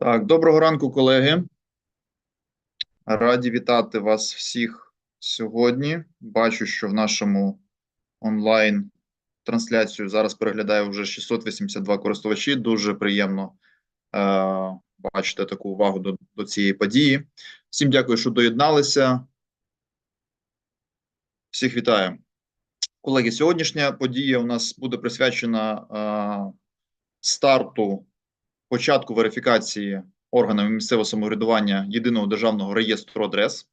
Так, доброго ранку, колеги. Раді вітати вас всіх сьогодні. Бачу, що в нашому онлайн трансляцію зараз переглядає вже 682 користувачі. Дуже приємно е, бачити таку увагу до, до цієї події. Всім дякую, що доєдналися. Всіх вітаю. Колеги, сьогоднішня подія у нас буде присвячена е, старту початку верифікації органами місцевого самоврядування єдиного державного реєстру адрес.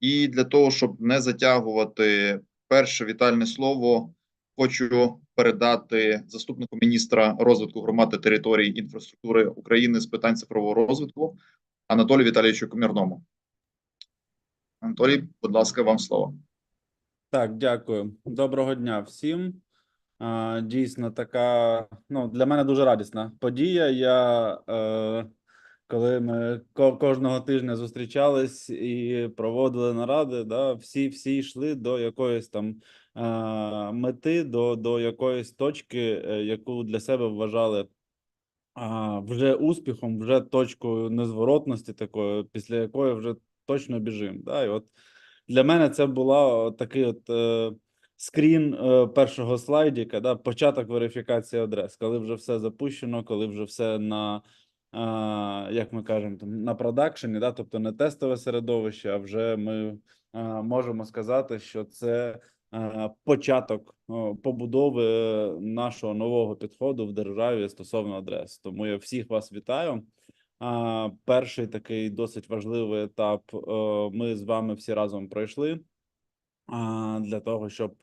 І для того, щоб не затягувати перше вітальне слово, хочу передати заступнику міністра розвитку громад та територій інфраструктури України з питань цифрового розвитку Анатолію Віталійовичу Комірному. Анатолій, будь ласка, вам слово. Так, дякую. Доброго дня всім. Дійсно, така ну для мене дуже радісна подія. Я е, коли ми кожного тижня зустрічались і проводили наради, да, всі всі йшли до якоїсь там е, мети, до, до якоїсь точки, е, яку для себе вважали вже успіхом, вже точкою незворотності, такою, після якої вже точно біжимо. Да? І от для мене це була такий от скрін е, першого слайдіка, да? початок верифікації адрес, коли вже все запущено, коли вже все на, е, як ми кажемо, там, на продакшені, да? тобто не тестове середовище, а вже ми е, можемо сказати, що це початок побудови нашого нового підходу в державі стосовно адрес. Тому я всіх вас вітаю. Перший такий досить важливий етап ми з вами всі разом пройшли для того, щоб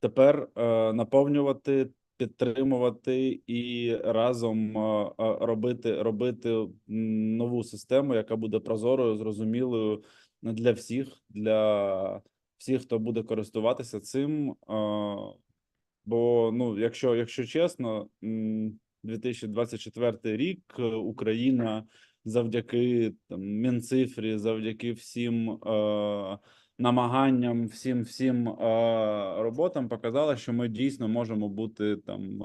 тепер е, наповнювати, підтримувати і разом е, е, робити, робити нову систему, яка буде прозорою, зрозумілою для всіх, для всіх, хто буде користуватися цим. Бо ну, якщо, якщо чесно, м, 2024 рік Україна завдяки там Мінцифрі, завдяки всім е, намаганням, всім всім роботам показала, що ми дійсно можемо бути там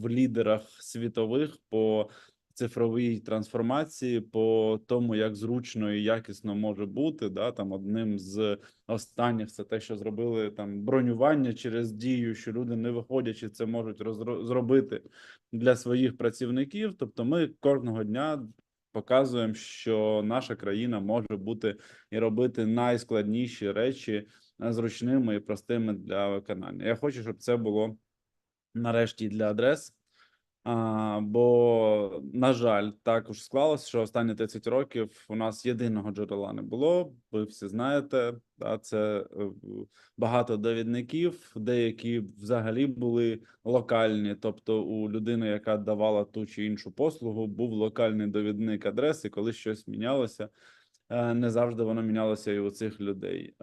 в лідерах світових по цифровій трансформації, по тому, як зручно і якісно може бути. Да, там одним з останніх це те, що зробили там бронювання через дію, що люди не виходячи, це можуть зробити для своїх працівників. Тобто, ми кожного дня показуємо, що наша країна може бути і робити найскладніші речі е, зручними і простими для виконання. Я хочу, щоб це було нарешті для адрес. А, бо, на жаль, також склалося, що останні 30 років у нас єдиного джерела не було. Ви всі знаєте, да, це е, багато довідників, деякі взагалі були локальні. Тобто, у людини, яка давала ту чи іншу послугу, був локальний довідник адреси. Коли щось мінялося, е, не завжди воно мінялося і у цих людей.